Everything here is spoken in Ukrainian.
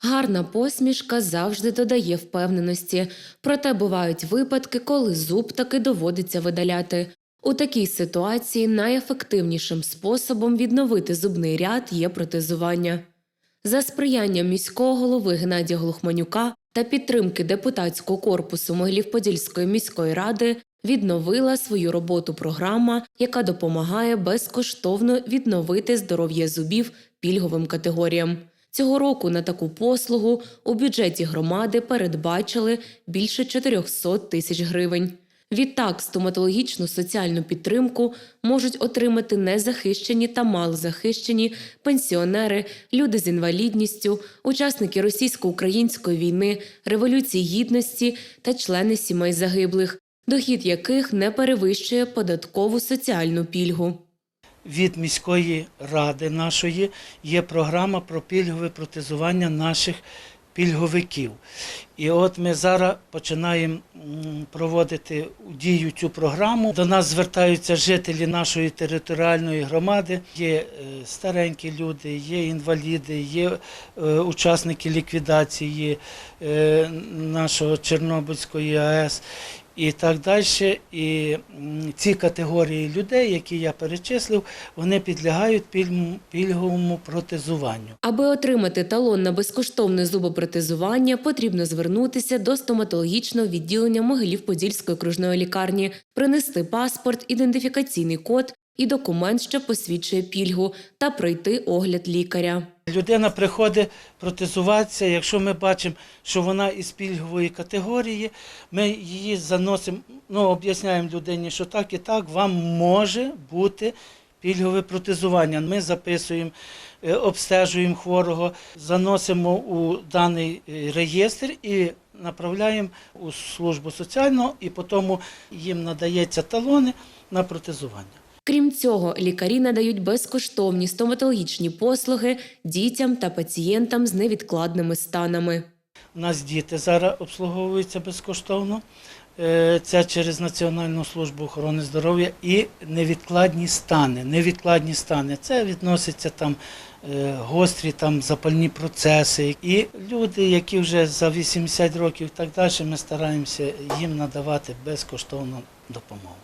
Гарна посмішка завжди додає впевненості, проте бувають випадки, коли зуб таки доводиться видаляти. У такій ситуації найефективнішим способом відновити зубний ряд є протезування. За сприянням міського голови Геннадія Глухманюка та підтримки депутатського корпусу Могилів-Подільської міської ради відновила свою роботу програма, яка допомагає безкоштовно відновити здоров'я зубів пільговим категоріям. Цього року на таку послугу у бюджеті громади передбачили більше 400 тисяч гривень. Відтак, стоматологічну соціальну підтримку можуть отримати незахищені та малозахищені пенсіонери, люди з інвалідністю, учасники російсько-української війни, революції гідності та члени сімей загиблих, дохід яких не перевищує податкову соціальну пільгу. Від міської ради нашої є програма про пільгове протезування наших пільговиків. І от ми зараз починаємо проводити у дію цю програму. До нас звертаються жителі нашої територіальної громади. Є е, старенькі люди, є інваліди, є е, учасники ліквідації е, нашого Чорнобильської АЕС і так далі. І ці категорії людей, які я перечислив, вони підлягають пільговому протезуванню. Аби отримати талон на безкоштовне зубопротезування, потрібно звернутися до стоматологічного відділення Могилів-Подільської окружної лікарні, принести паспорт, ідентифікаційний код і документ, що посвідчує пільгу, та пройти огляд лікаря. Людина приходить протезуватися. Якщо ми бачимо, що вона із пільгової категорії, ми її заносимо, ну об'ясняємо людині, що так і так вам може бути пільгове протезування. Ми записуємо, е, обстежуємо хворого, заносимо у даний е, реєстр і направляємо у службу соціального, і потім їм надається талони на протезування. Крім цього, лікарі надають безкоштовні стоматологічні послуги дітям та пацієнтам з невідкладними станами. У нас діти зараз обслуговуються безкоштовно. Е, Це через Національну службу охорони здоров'я і невідкладні стани. Невідкладні стани це відноситься там е, гострі там запальні процеси. І люди, які вже за 80 років і так далі, ми стараємося їм надавати безкоштовну допомогу.